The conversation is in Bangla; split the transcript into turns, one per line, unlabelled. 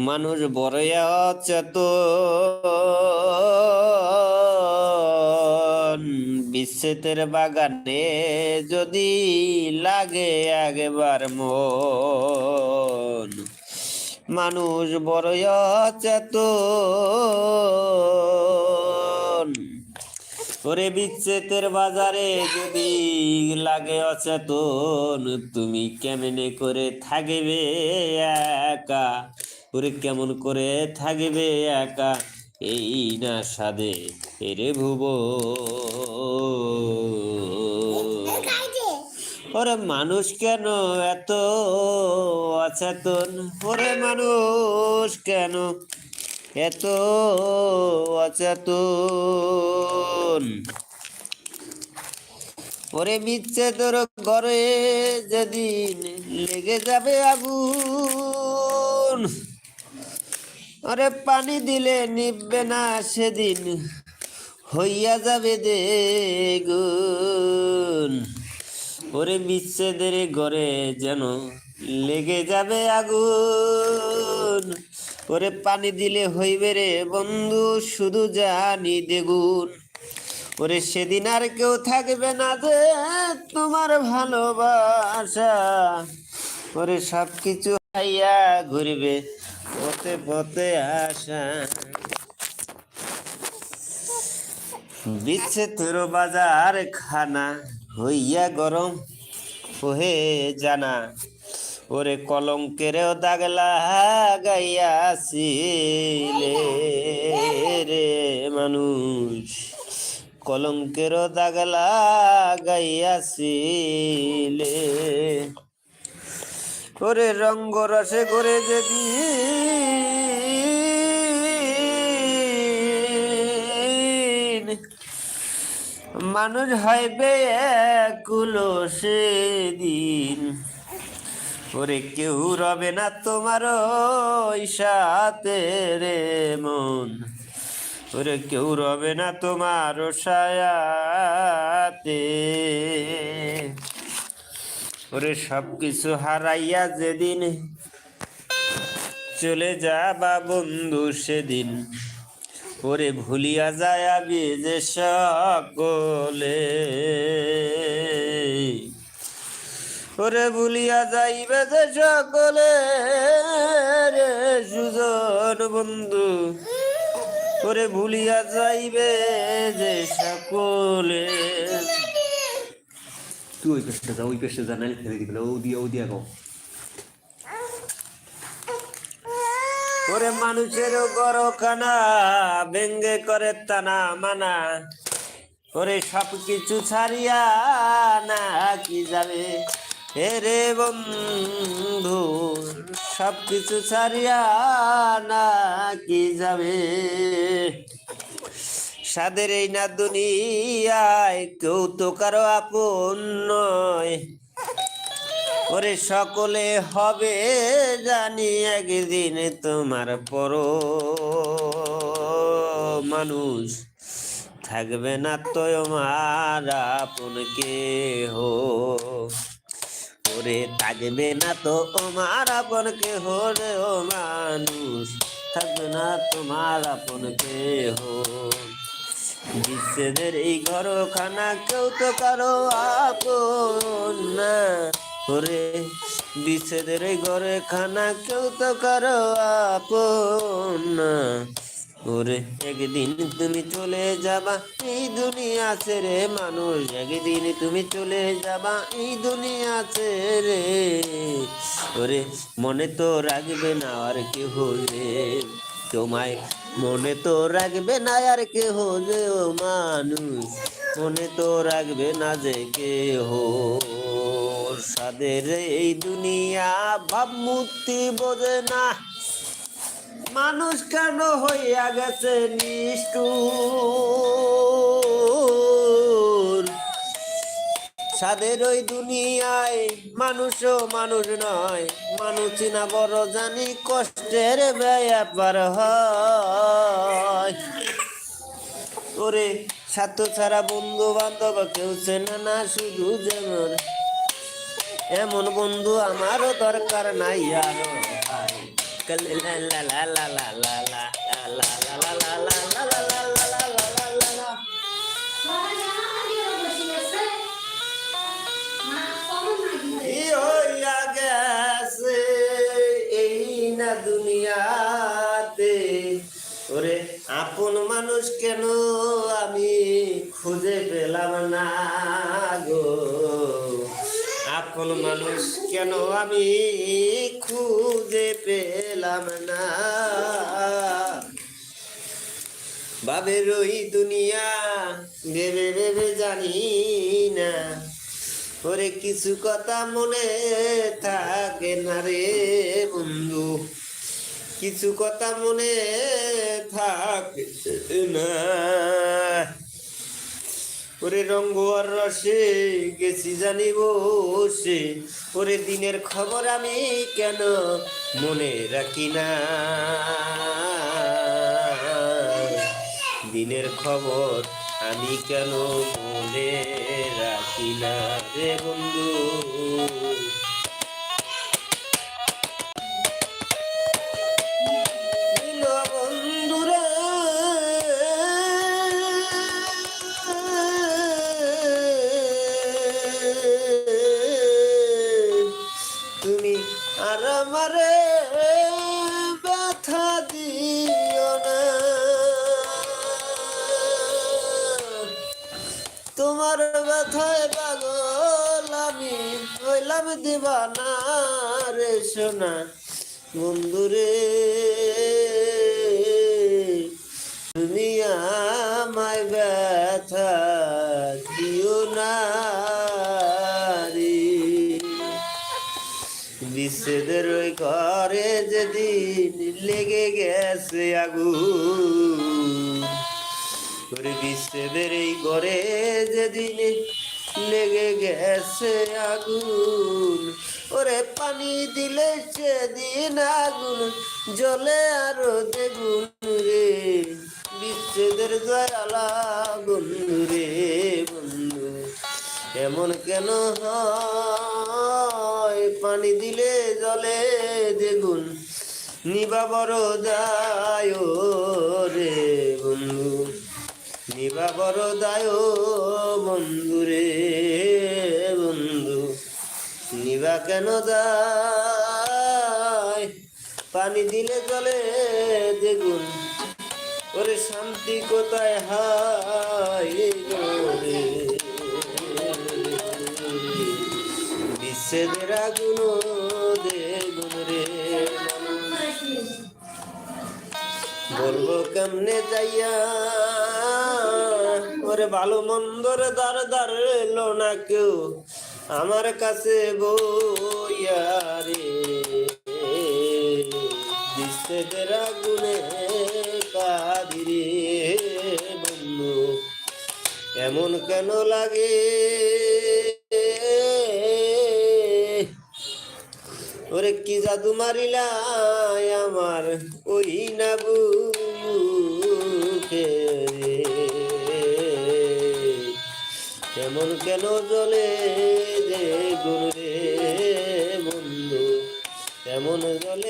মানুষ বড়ই অচেতন। বিচ্ছেদের বাগানে যদি লাগে একবার মন। মানুষ বড়ই অচেতন। ওরে বিচ্ছেদের বাজারে যদি লাগে অচেতন, তুমি কেমনে করে থাকবে একা? ওরে কেমন করে থাকবে একা? এই না সাদে এরে ভুব। ওরে মানুষ কেন এত অচেতন? ওরে মানুষ কেন এত অচেতন? ওরে বিচ্ছেদর ঘরে যেদিন লেগে যাবে আগুন। ওরে পানি দিলে নিববে না সেদিন, হইয়া যাবে দেগুন ওরে বিচ্ছেদের ঘরে যেন লেগে যাবে আগুন। ওরে পানি দিলে হইবে রে বন্ধু, শুধু জানি দেগুন ওরে সেদিন আর কেউ থাকবে না যে তোমার ভালোবাসা। ওরে সব কিছু হাইয়া ঘুরবে। পথে পথে আসা। বিচ্ছে তোর বাজার খানা, হইয়া গরম ওহে জানা। ওরে কলঙ্কেরও দাগ লাগাইয়াছিলে রে মানুষ। কলঙ্কেরও দাগ লাগাইয়াছিলে ওরে রঙ্গ রসে করে যদি মানুষ হইবে একুলো সেদিন। ওরে কেউ রবে না তোমার সাথে রে মন। ওরে কেউ রবে না তোমার সায়াতে। ওরে সব কিছু হারাইয়া যেদিন চলে যাবা বন্ধু সেদিন। ওরে ভুলিয়া যায় যে সকলে। ওরে ভুলিয়া যাইবে যে সকলে রে সুজন বন্ধু। ওরে ভুলিয়া যাইবে যে সকলে।
তুই ওই পেশটা যা, ওই পেশটা যা নাইলে ফেলে দিবে ও দিয়া ও দিয়া গাও
ওরে মানুষের গরখানা ব্যঙ্গে করে তানা মানা। ওরে সব কিছু ছাড়িয়া না কি যাবে? হে রে বন্ধু সব কিছু ছাড়িয়া না কি যাবে? সাদের এই না দুনিয়ায় কেউ তো কারও আপন নয়। ওরে সকলে হবে জানি একদিন তোমার পর মানুষ। থাকবে না তো আমার আপন কেহ। ওরে থাকবে না তো আমার আপন কেহ রে ও মানুষ। থাকবে না তোমার আপন কেহ। বিচ্ছেদের এই ঘরখানা কেউ তো কারও আপন না। ওরে বিচ্ছেদের ঘরে খানা কেউ তো কারও আপন ওরে, একদিন তুমি চলে যাবা, এই দুনিয়া ছেড়ে মানুষ। একদিন তুমি চলে যাবা, এই দুনিয়া ছেড়ে। ওরে, মনে তো রাখবে না আর কেহ রে তোমায় মনে তো রাখবে না আর কেহ যে ও মানুষ। মনে তো রাখবে না যে কেহ। সাদের এই দুনিয়া ভাব ভাবমূর্তি বোঝে না। মানুষ কেন হইয়া গেছে নিষ্ঠুর? সাদের ওই দুনিয়ায় মানুষও মানুষ নয় মানুষ না বড় জানি কষ্টের ব্যাপার হয় ওরে স্বার্থ ছাড়া বন্ধু বান্ধব কেউ চেনে না শুধু যেমন এমন বন্ধু আমারও দরকার নাই আরও লা লা লা লা লা লা লা লা লা লা আপন মানুষ কেন আমি খুঁজে পেলাম না গো? আপন মানুষ কেন আমি খুঁজে পেলাম না? বাবের ওই দুনিয়া ভেবে ভেবে জানি না। ওরে কিছু কথা মনে থাকে না রে বন্ধু। কিছু কথা মনে থাকে না। ওরে রঙ্গ আর রসে গেছি জানিব সে ওরে দিনের খবর আমি কেন মনে রাখি না? দিনের খবর আমি কেন মনে রাখি না রে বন্ধু? আর আমারে ব্যথা দিও না। তোমার ব্যথায় পাগল আমি হইলাম দিবানা রে সোনা। বন্ধুরে বিচ্ছেদের ওই ঘরে যেদিন লেগে গেছে আগুন ওরে বিচ্ছেদের এই ঘরে যেদিন লেগে গেছে আগুন, ওরে পানি দিলে সেদিন আগুন জলে আরও দেগুন রে। বিচ্ছেদের জয়ালা বন্ধু রে বন্ধু, এমন কেন হয়? পানি দিলে জলে দ্বিগুণ। নিবা বড় দায় রে বন্ধু। নিবা বড় দায় বন্ধু রে বন্ধু। নিবা কেন দায় পানি দিলে জলে দ্বিগুণ। ওরে শান্তি কোথায় হায় বিচ্ছেদের আগুন দেগুন রে বলব কেমনে যাইয়া? ওরে ভালো মন্দর দার দার এলো না কেউ আমার কাছে বইয়া রে। বিচ্ছেদের আগুনে কাঁদি রে বন্ধু, এমন কেন লাগে? ওরে কি জাদু মারিলা আমার ওই নাবু কেমন কেন জলে দে গুরু রে বন্ধু? কেমন জলে